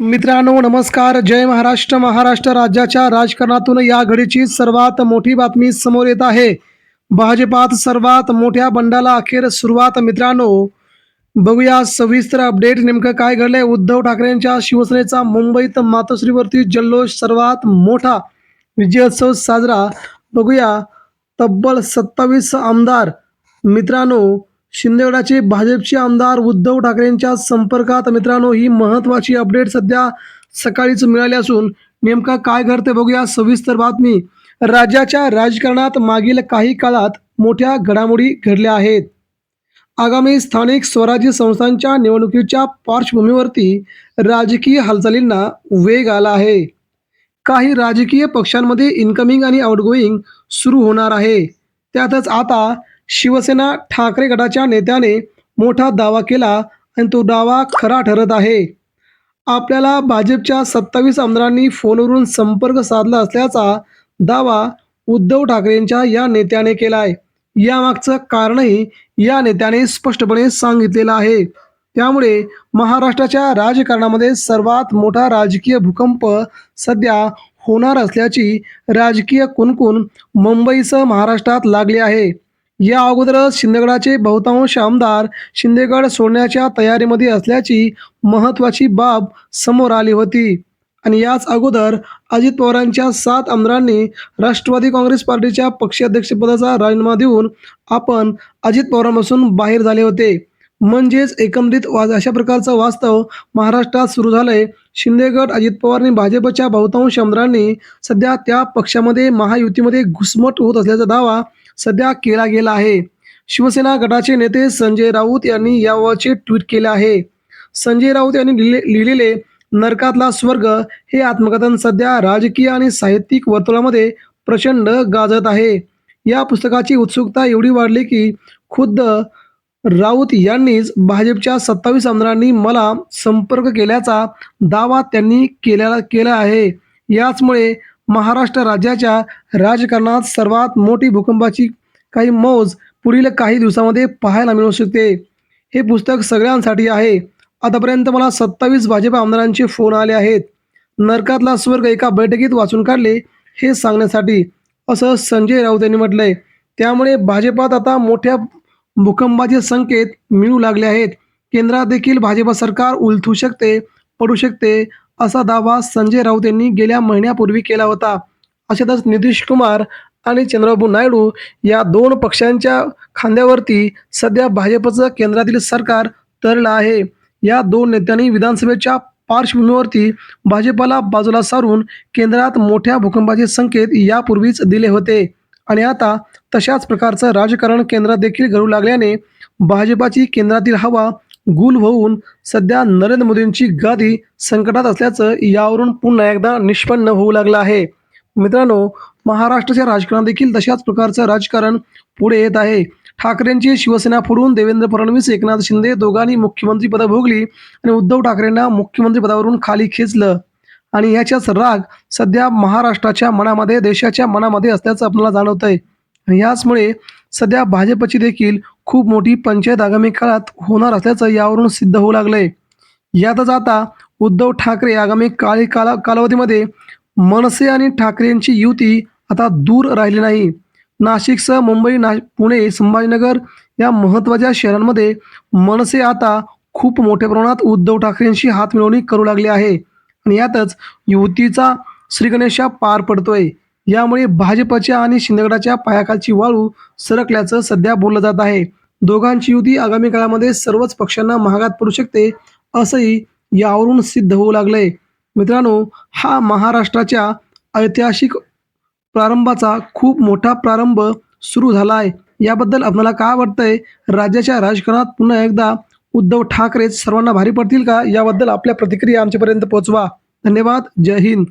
मित्रांनो नमस्कार. जय महाराष्ट्र. महाराष्ट्र राज्याच्या राजकारणातून या घडीची सर्वात मोठी बातमी समोर येत आहे. भाजपात सर्वात मोठ्या बंडाला अखेर सुरुवात मित्रांनो. बघूया सविस्तर अपडेट नेमकं काय घडलंय? उद्धव ठाकरेंच्या शिवसेनेचा मुंबईत मातोश्रीवरती जल्लोष सर्वात मोठा विजयोत्सव साजरा. बघूया तब्बल सत्तावीस आमदार मित्रांनो शिंदेगडाचे भाजपचे आमदार उद्धव ठाकरेंच्या संपर्कात मित्रांनो ही महत्वाची अपडेट सध्या सकाळीच मिळाली असून नेमका काय घडते बघूया. सविस्तर बातमी. राज्याच्या राजकारणात मागील काही काळात मोठ्या घडामोडी घडल्या आहेत. आगामी स्थानिक स्वराज्य संस्थांच्या निवडणुकीच्या पार्श्वभूमीवरती राजकीय हालचालींना वेग आला आहे. काही राजकीय पक्षांमध्ये इन्कमिंग आणि आउटगोईंग सुरू होणार आहे. त्यातच आता शिवसेना ठाकरे गटाच्या नेत्याने मोठा दावा केला आणि तो दावा खरा ठरत आहे. आपल्याला भाजपच्या सत्तावीस आमदारांनी फोनवरून संपर्क साधला असल्याचा दावा उद्धव ठाकरेंच्या या नेत्याने केला आहे यामागचं कारणही या नेत्याने स्पष्टपणे सांगितलेलं आहे. त्यामुळे महाराष्ट्राच्या राजकारणामध्ये सर्वात मोठा राजकीय भूकंप सध्या होणार असल्याची राजकीय कुणकुण मुंबईसह महाराष्ट्रात लागली आहे. या अगोदरच शिंदेगडाचे बहुतांश आमदार शिंदेगड सोडण्याच्या तयारीमध्ये असल्याची महत्त्वाची बाब समोर आली होती. आणि याच अगोदर अजित पवारांच्या सात आमदारांनी राष्ट्रवादी काँग्रेस पार्टीच्या पक्षाध्यक्षपदाचा राजीनामा देऊन आपण अजित पवारांपासून बाहेर झाले होते. म्हणजेच एकंदरीत वाज अशा प्रकारचं वास्तव महाराष्ट्रात सुरू झालंय. शिंदेगड अजित पवार आणि भाजपच्या बहुतांश आमदारांनी सध्या त्या पक्षामध्ये महायुतीमध्ये घुसमट होत असल्याचा दावा सध्या केला गेला आहे. शिवसेना गटाचे नेते संजय राऊत यांनी यावरचे ट्विट केले आहे. संजय राऊत यांनी लिहिले लिहिलेले नरकातला स्वर्ग हे आत्मकथन सध्या राजकीय आणि साहित्यिक वर्तुळामध्ये प्रचंड गाजत आहे. या पुस्तकाची उत्सुकता एवढी वाढली की खुद्द राऊत यांनीच भाजपच्या सत्तावीस आमदारांनी मला संपर्क केल्याचा दावा त्यांनी केलेला केला आहे. याचमुळे महाराष्ट्र राज्याच्या राजकारणात सर्वात मोठी भूकंपाची काही मौज पुढील काही दिवसामध्ये पाहायला मिळू शकते. हे पुस्तक सगळ्यांसाठी आहे. आतापर्यंत मला सत्तावीस भाजप आमदारांचे फोन आले आहेत. नरकातला स्वर्ग एका बैठकीत वाचून काढले हे सांगण्यासाठी असं संजय राऊत यांनी म्हटलंय. त्यामुळे भाजपात आता मोठ्या भूकंपाचे संकेत मिळू लागले आहेत. केंद्रात देखील भाजप सरकार उलथू शकते पडू शकते असा दावा संजय राऊत यांनी गेल्या महिन्यापूर्वी केला होता. अशातच नितीश कुमार आणि चंद्रबाबू नायडू या दोन पक्षांच्या खांद्यावरती सध्या भाजपचं केंद्रातील सरकार तरलं आहे. या दोन नेत्यांनी विधानसभेच्या पार्श्वभूमीवरती भाजपाला बाजूला सारून केंद्रात मोठ्या भूकंपाचे संकेत यापूर्वीच दिले होते. आणि आता तशाच प्रकारचं राजकारण केंद्रात देखील घडू लागल्याने भाजपाची केंद्रातील हवा गुल होऊन सध्या नरेंद्र मोदींची गादी संकटात असल्याचं यावरून पुन्हा एकदा निष्पन्न होऊ लागलं आहे. मित्रांनो महाराष्ट्राच्या राजकारणात देखील तशाच प्रकारचं राजकारण पुढे येत आहे. ठाकरेंची शिवसेना फोडून देवेंद्र फडणवीस एकनाथ शिंदे दोघांनी मुख्यमंत्री पद भोगली आणि उद्धव ठाकरेंना मुख्यमंत्री पदावरून खाली खेचलं. आणि याच्याच राग सध्या महाराष्ट्राच्या मनामध्ये देशाच्या मनामध्ये असल्याचं आपल्याला जाणवत आहे आणि याचमुळे सध्या भाजपची देखील खूप मोठी पंचायत आगामी काळात होणार असल्याचं यावरून सिद्ध होऊ लागलंय. यातच आता उद्धव ठाकरे आगामी काळी काला कालावधीमध्ये मनसे आणि ठाकरेंची युती आता दूर राहिली नाही. नाशिकसह मुंबई ना पुणे संभाजीनगर या महत्त्वाच्या शहरांमध्ये मनसे आता खूप मोठ्या प्रमाणात उद्धव ठाकरेंशी हात मिळवणी करू लागली आहे. आणि यातच युतीचा श्रीगणेशा पार पडतोय. यामुळे भाजपच्या आणि शिंदेगडाच्या पायाखालची वाळू सरकल्याचं सध्या बोललं जात आहे. दोघांची युती आगामी काळामध्ये सर्वच पक्षांना महागात पडू शकते असंही यावरून सिद्ध होऊ लागलंय. मित्रांनो हा महाराष्ट्राच्या ऐतिहासिक प्रारंभाचा खूप मोठा प्रारंभ सुरू झाला आहे याबद्दल आपल्याला काय वाटतंय? राज्याच्या राजकारणात पुन्हा एकदा उद्धव ठाकरेच सर्वांना भारी पडतील का? याबद्दल आपल्या प्रतिक्रिया आमच्यापर्यंत पोहोचवा. धन्यवाद. जय हिंद.